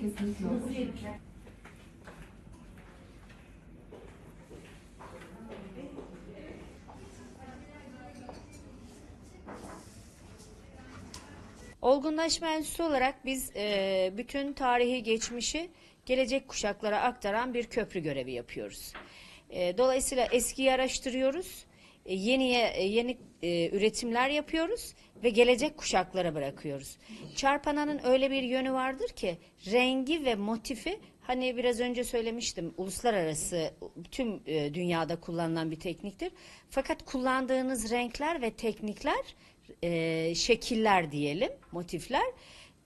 Kesinlikle olur. Olgunlaşma Enstitüsü olarak biz e, bütün tarihi geçmişi gelecek kuşaklara aktaran bir köprü görevi yapıyoruz. E, dolayısıyla eskiyi araştırıyoruz, yeniye e, yeni e, üretimler yapıyoruz ve gelecek kuşaklara bırakıyoruz. Çarpananın öyle bir yönü vardır ki rengi ve motifi hani biraz önce söylemiştim uluslararası tüm e, dünyada kullanılan bir tekniktir. Fakat kullandığınız renkler ve teknikler e, şekiller diyelim, motifler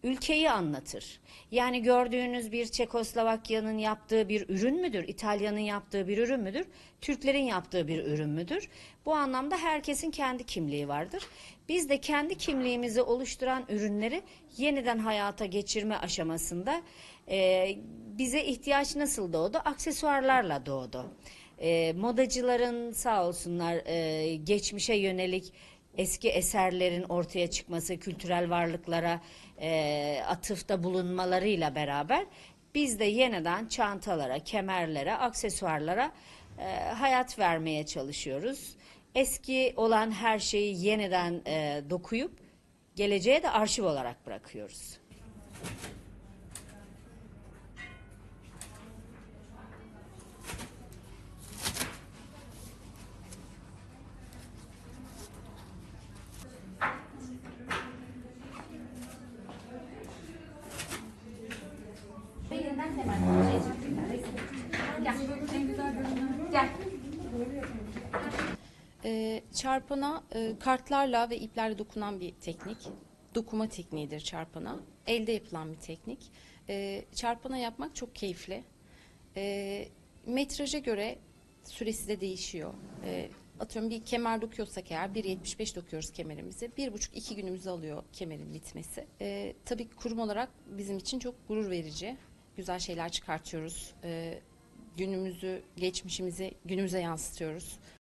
ülkeyi anlatır. Yani gördüğünüz bir Çekoslovakya'nın yaptığı bir ürün müdür? İtalya'nın yaptığı bir ürün müdür? Türklerin yaptığı bir ürün müdür? Bu anlamda herkesin kendi kimliği vardır. Biz de kendi kimliğimizi oluşturan ürünleri yeniden hayata geçirme aşamasında e, bize ihtiyaç nasıl doğdu? Aksesuarlarla doğdu. E, modacıların sağ olsunlar e, geçmişe yönelik eski eserlerin ortaya çıkması, kültürel varlıklara e, atıfta bulunmalarıyla beraber biz de yeniden çantalara, kemerlere, aksesuarlara e, hayat vermeye çalışıyoruz. Eski olan her şeyi yeniden e, dokuyup geleceğe de arşiv olarak bırakıyoruz. Yeniden hemen şey Gel. Gel. E, çarpana e, kartlarla ve iplerle dokunan bir teknik. Dokuma tekniğidir çarpana. Elde yapılan bir teknik. E, çarpana yapmak çok keyifli. E, metraja göre süresi de değişiyor. E, atıyorum bir kemer dokuyorsak eğer 1.75 dokuyoruz kemerimizi. 1.5-2 günümüzü alıyor kemerin bitmesi. E, tabii kurum olarak bizim için çok gurur verici. Güzel şeyler çıkartıyoruz. E, günümüzü, geçmişimizi günümüze yansıtıyoruz.